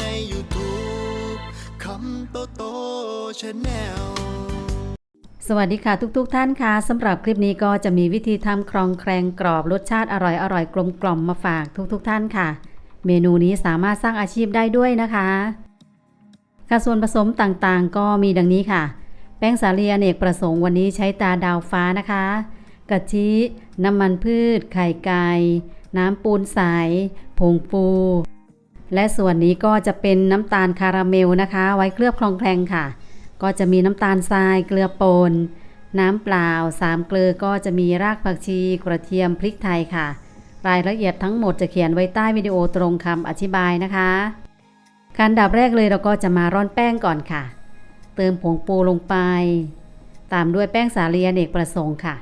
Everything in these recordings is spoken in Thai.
ใน YouTube คำโตโตชาแนลสวัสดีค่ะทุกๆทท่านค่ะสำหรับคลิปนี้ก็จะมีวิธีทำครองแครงกรอบรสชาติอร่อยอร่อยกลมกล่อมมาฝากทุกๆทท่านค่ะ เมนูนี้สามารถสร้างอาชีพได้ด้วยนะคะค่ะส่วนผสมต่างๆ ก็มีดังนี้ค่ะ แป้งสาลีอเนกประสงค์วันนี้ใช้ตาดาวฟ้านะคะกะทิน้ำมันพืช ไข่ไก่น้ำปูนใสผงฟู และส่วนนี้ก็จะเป็นน้ำตาลคาราเมลนะคะ ไว้เคลือบคลองแคลงค่ะ ก็จะมีน้ำตาลทรายเกลือป่นน้ำเปล่าสามเกลือก็จะมีรากผักชีกระเทียมพริกไทยค่ะ รายละเอียดทั้งหมดจะเขียนไว้ใต้วิดีโอตรงคำอธิบายนะคะขั้นดับแรกเลยเราก็จะมาร่อนแป้งก่อนค่ะ เติมผงปูลงไป ตามด้วยแป้งสาลีอเนกประสงค์ค่ะ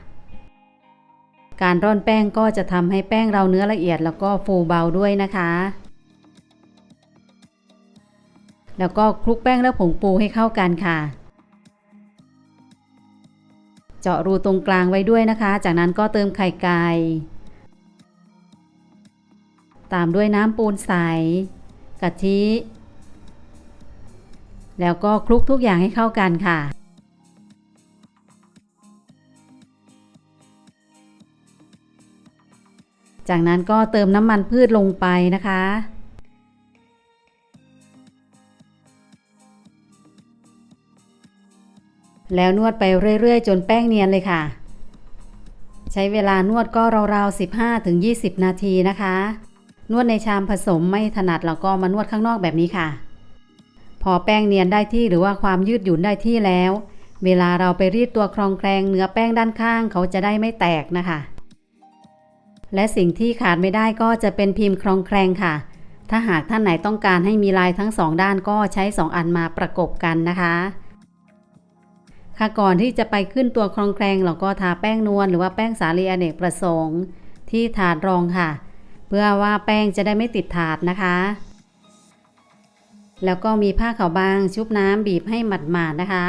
การร่อนแป้งก็จะทำให้แป้งเราเนื้อละเอียดแล้วก็ฟูเบาด้วยนะคะ แล้วก็คลุกแป้งและผงปูให้เข้ากันค่ะ เจาะรูตรงกลางไว้ด้วยนะคะ จากนั้นก็เติมไข่ไก่ตามด้วยน้ำปูนใสกะทิ แล้วก็คลุกทุกอย่างให้เข้ากันค่ะ จากนั้นก็เติมน้ำมันพืชลงไปนะคะ แล้วนวดไปเรื่อยๆ จนแป้งเนียนเลยค่ะ ใช้เวลานวดก็ราวๆ 15-20 นาทีนะคะ นวดในชามผสมไม่ถนัดเราก็มานวดข้างนอกแบบนี้ค่ะ พอแป้งเนียนได้ที่หรือว่าความยืดหยุ่นได้ที่แล้ว เวลาเราไปรีดตัวครองแครงเนื้อแป้งด้านข้างเขาจะได้ไม่แตกนะคะ และสิ่งที่ขาดไม่ได้ก็จะเป็นพิมพ์ครองแครงค่ะ ถ้าหากท่านไหนต้องการให้มีลายทั้งสองด้านก็ใช้2อันมาประกบกันนะคะ ค่ะก่อนที่จะไปขึ้นตัวครองแครงเราก็ทาแป้งนวลหรือว่าแป้งสาลีอเนกประสงค์ ที่ถาดรองค่ะ เพื่อว่าแป้งจะได้ไม่ติดถาดนะคะ แล้วก็มีผ้าขาวบางชุบน้ำบีบให้หมาดๆนะคะ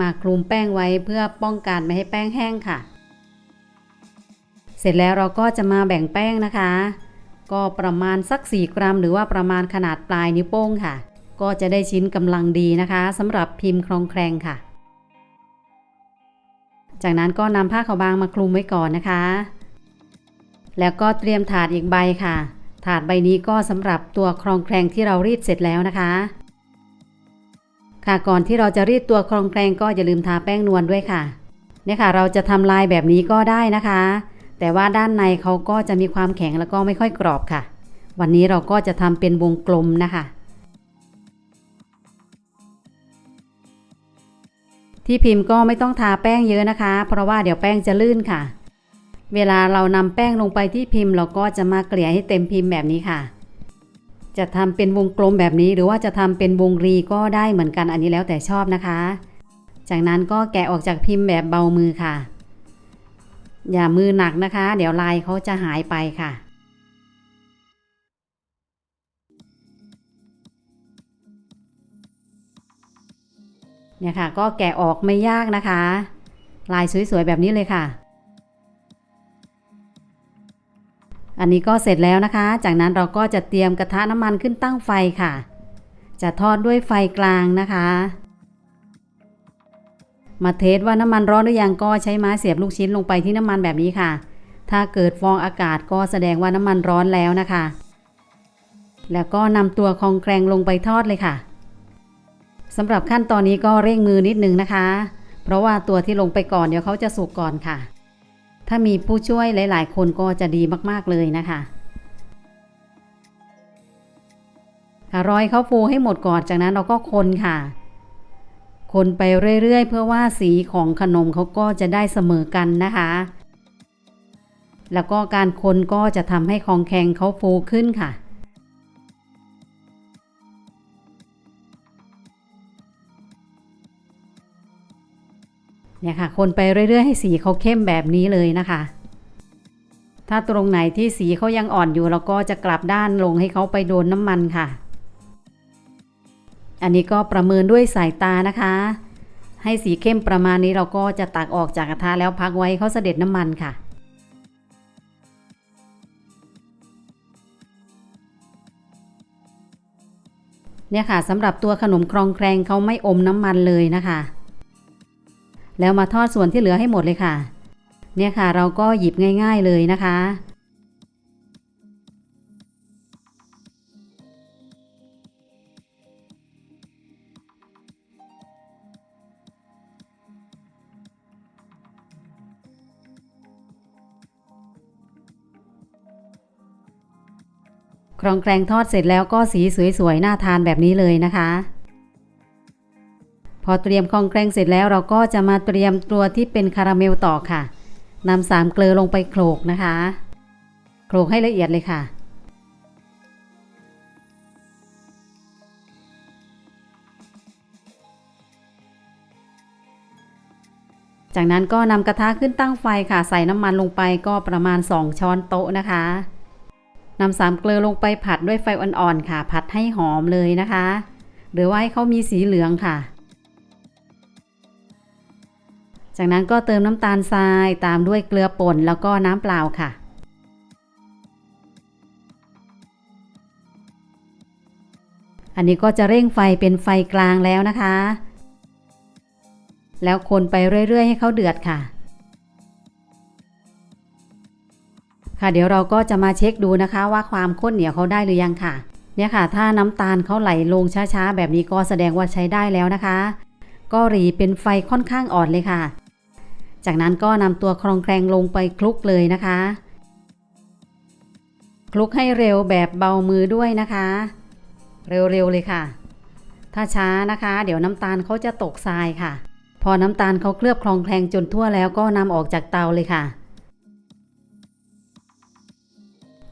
มาคลุมแป้งไว้เพื่อป้องกันไม่ให้แป้งแห้งค่ะ เสร็จแล้วเราก็จะมาแบ่งแป้งนะคะ ก็ประมาณสัก 4 กรัม หรือว่าประมาณขนาดปลายนิ้วโป้งค่ะ ก็จะได้ชิ้นกำลังดีนะคะสำหรับพิมพ์คลองแครงค่ะ จากนั้นก็นำผ้าขาวบางมาคลุมไว้ก่อนนะคะ แล้วก็เตรียมถาดอีกใบค่ะ ถาดใบนี้ก็สำหรับตัวคลองแครงที่เรารีดเสร็จแล้วนะคะ ค่ะก่อนที่เราจะรีดตัวคลองแครงก็อย่าลืมทาแป้งนวลด้วยค่ะเนี่ยค่ะ เราจะทำลายแบบนี้ก็ได้นะคะ แต่ว่าด้านในเขาก็จะมีความแข็งแล้วก็ไม่ค่อยกรอบค่ะ วันนี้เราก็จะทำเป็นวงกลมนะคะ ที่พิมพ์ก็ไม่ต้องทาแป้งเยอะนะคะ เพราะว่าเดี๋ยวแป้งจะลื่นค่ะ เวลาเรานำแป้งลงไปที่พิมพ์เราก็จะมาเกลี่ยให้เต็มพิมพ์แบบนี้ค่ะ จะทำเป็นวงกลมแบบนี้หรือว่าจะทำเป็นวงรีก็ได้เหมือนกันอันนี้แล้วแต่ชอบนะคะ จากนั้นก็แกะออกจากพิมพ์แบบเบามือค่ะ อย่ามือหนักนะคะ เดี๋ยวลายเขาจะหายไปค่ะ เนี่ยค่ะ ก็แกะออกไม่ยากนะคะ ลายสวยๆแบบนี้เลยค่ะ อันนี้ก็เสร็จแล้วนะคะ จากนั้นเราก็จะเตรียมกระทะน้ำมันขึ้นตั้งไฟค่ะ จะทอดด้วยไฟกลางนะคะ มาเทสว่าน้ำมันร้อนหรือยังก็ใช้ไม้เสียบลูกชิ้นลงไปที่น้ำมันแบบนี้ค่ะ ถ้าเกิดฟองอากาศก็แสดงว่าน้ำมันร้อนแล้วนะคะ แล้วก็นำตัวคองแครงลงไปทอดเลยค่ะ สำหรับขั้นตอนนี้ก็เร่งมือนิดนึงนะคะ เพราะว่าตัวที่ลงไปก่อนเดี๋ยวเขาจะสุกก่อนค่ะ ถ้ามีผู้ช่วยหลาย ๆ คนก็จะดีมากๆเลยนะคะค่ะรอยเขาฟูให้หมดก่อนจากนั้นเราก็คนค่ะ คนไปเรื่อย ๆ เพื่อว่าสีของขนมเขาก็จะได้เสมอกันนะคะ แล้วก็การคนก็จะทำให้ของแข็งเขาฟูขึ้นค่ะ เนี่ยค่ะ คนไปเรื่อยๆให้สีเขาเข้มแบบนี้เลยนะคะ ถ้าตรงไหนที่สีเขายังอ่อนอยู่เราก็จะกลับด้านลงให้เขาไปโดนน้ำมันค่ะ อันนี้ก็ประเมินด้วยสายตานะคะ ให้สีเข้มประมาณนี้เราก็จะตักออกจากกระทะแล้วพักไว้เขาเสด็จน้ำมันค่ะเนี่ยค่ะสำหรับตัวขนมครองแครงเขาไม่อมน้ำมันเลยนะคะ แล้วมาทอดส่วนที่เหลือให้หมดเลยค่ะ เนี่ยค่ะเราก็หยิบง่าย ๆเลยนะคะ ครองแครงทอดเสร็จแล้วก็สีสวยๆน่าทานแบบนี้เลยนะคะ พอเตรียมคองแครงเสร็จแล้วเราก็จะมาเตรียมตัวที่เป็นคาราเมลต่อค่ะนำสามเกลือลงไปโขลกนะคะ โขลกให้ละเอียดเลยค่ะ จากนั้นก็นำกระทะขึ้นตั้งไฟค่ะ ใส่น้ำมันลงไปก็ประมาณ 2 ช้อนโต๊ะนะคะนำสามเกลือลงไปผัดด้วยไฟอ่อนๆค่ะ ผัดให้หอมเลยนะคะ หรือว่าให้เขามีสีเหลืองค่ะ จากนั้นก็เติมน้ำตาลทรายตามด้วยเกลือป่นแล้วก็น้ำเปล่าค่ะ อันนี้ก็จะเร่งไฟเป็นไฟกลางแล้วนะคะ แล้วคนไปเรื่อยๆ ให้เขาเดือดค่ะ ค่ะเดี๋ยวเราก็จะมาเช็คดูนะคะว่าความข้นเหนียวเขาได้หรือยังค่ะ เนี่ยค่ะ ถ้าน้ำตาลเขาไหลลงช้าๆ แบบนี้ก็แสดงว่าใช้ได้แล้วนะคะก็หรีเป็นไฟค่อนข้างอ่อนเลยค่ะ จากนั้นก็นำตัวครองแครงลงไปคลุกเลยนะคะ คลุกให้เร็วแบบเบามือด้วยนะคะ เร็วๆเลยค่ะ ถ้าช้านะคะ เดี๋ยวน้ำตาลเขาจะตกทรายค่ะ พอน้ำตาลเขาเคลือบคลองแคลงจนทั่วแล้วก็นำออกจากเตาเลยค่ะ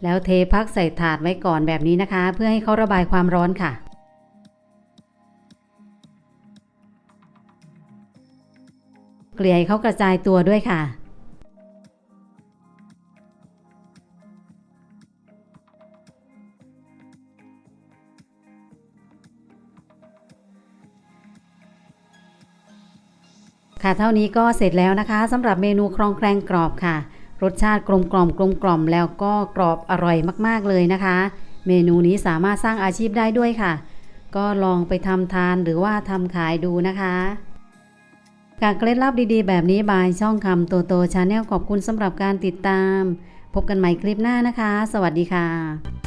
แล้วเทพักใส่ถาดไว้ก่อนแบบนี้นะคะ เพื่อให้เขาระบายความร้อนค่ะ กลี่ยให้เขากระจายตัวด้วยค่ะ ค่ะเท่านี้ก็เสร็จแล้วนะคะสำหรับเมนูครองแครงกรอบค่ะ รสชาติกลมกล่อมกลมกล่อมแล้วก็กรอบอร่อยมากๆเลยนะคะ เมนูนี้สามารถสร้างอาชีพได้ด้วยค่ะ ก็ลองไปทำทานหรือว่าทำขายดูนะคะ การเคล็ดลับดีๆ แบบนี้บายช่องคำโตโตชาแนลขอบคุณสำหรับการติดตาม พบกันใหม่คลิปหน้านะคะ สวัสดีค่ะ